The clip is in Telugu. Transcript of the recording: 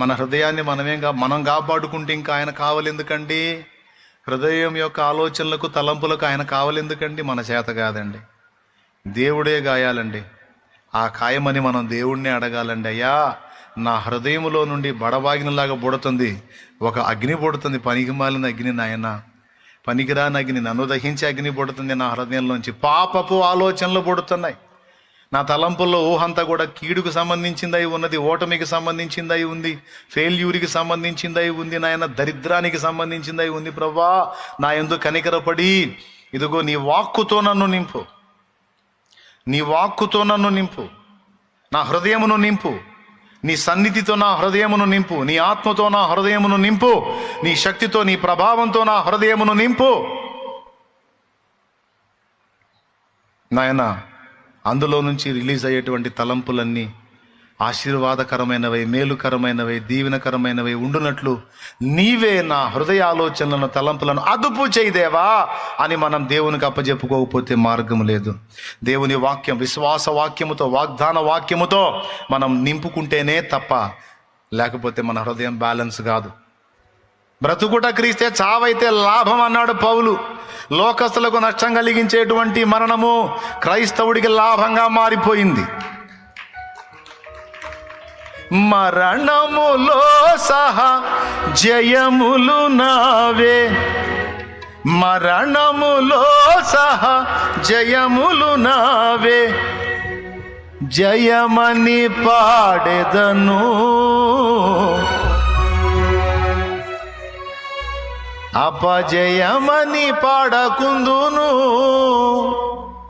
మన హృదయాన్ని మనమేం మనం కాపాడుకుంటే ఇంకా ఆయన కావాలెందుకండి? హృదయం యొక్క ఆలోచనలకు తలంపులకు ఆయన కావాలెందుకండి? మన చేత కాదండి. దేవుడే గాయాలండి. ఆ ఖాయమని మనం దేవుణ్ణి అడగాలండి. అయ్యా నా హృదయంలో నుండి బడబాగినలాగా బుడుతుంది. ఒక అగ్ని పుడుతుంది పనికి మాలిన అగ్ని నాయన. పనికిరాని అగ్ని. నన్ను దహించే అగ్ని పుడుతుంది నా హృదయంలోంచి. పాపపు ఆలోచనలు పుడుతున్నాయి నా తలంపుల్లో ఊహంతా కూడా కీడుకు సంబంధించిందై ఉన్నది ఓటమికి సంబంధించిందై ఉంది ఫెయిల్యూర్కి సంబంధించిందై ఉంది నాయన దరిద్రానికి సంబంధించిందై ఉంది ప్రభా. నా ఎందు కనికరపడి ఇదిగో నీ వాక్కుతో నన్ను నింపు. నీ వాక్కుతో నన్ను నింపు. నా హృదయమును నింపు. నీ సన్నిధితో నా హృదయమును నింపు. నీ ఆత్మతో నా హృదయమును నింపు. నీ శక్తితో నీ ప్రభావంతో నా హృదయమును నింపు. నాయనా అందులో నుంచి రిలీజ్ అయ్యేటువంటి తలంపులన్నీ ఆశీర్వాదకరమైనవై మేలుకరమైనవై దీవెనకరమైనవై ఉండునట్లు నీవే నా హృదయ ఆలోచనలను తలంపులను అదుపు చేయదేవా అని మనం దేవునికి అప్పజెప్పుకోకపోతే మార్గం లేదు. దేవుని వాక్యం విశ్వాస వాక్యముతో వాగ్దాన వాక్యముతో మనం నింపుకుంటేనే తప్ప లేకపోతే మన హృదయం బ్యాలెన్స్ కాదు. బ్రతుకుట క్రీస్తే చావైతే లాభం అన్నాడు పౌలు. లోకస్తులకు నష్టం కలిగించేటువంటి మరణము క్రైస్తవుడికి లాభంగా మారిపోయింది. మరణములో సహా జయములు నావే. మరణములో సహా జయములు నావే. జయమని పాడెదను. అపజయమని పాడకుందును.